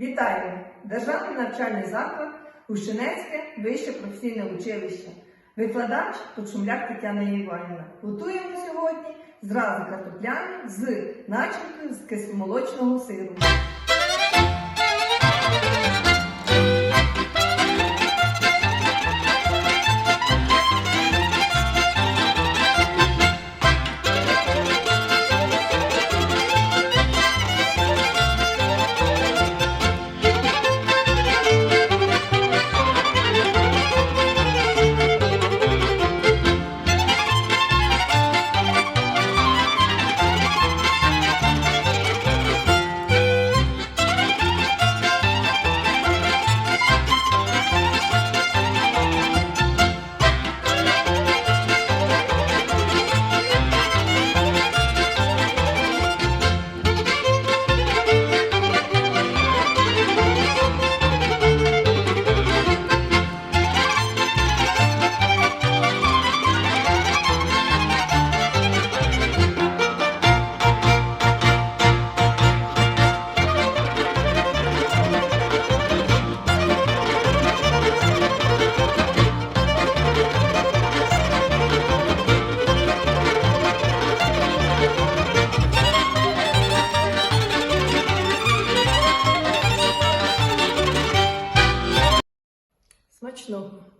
Вітаю! Державний навчальний заклад Гущинецьке вище професійне училище. Викладач Подшумляк Тетяна Іванівна. Готуємо сьогодні зразу картопляні з начинкою з кисломолочного сиру. Смачного!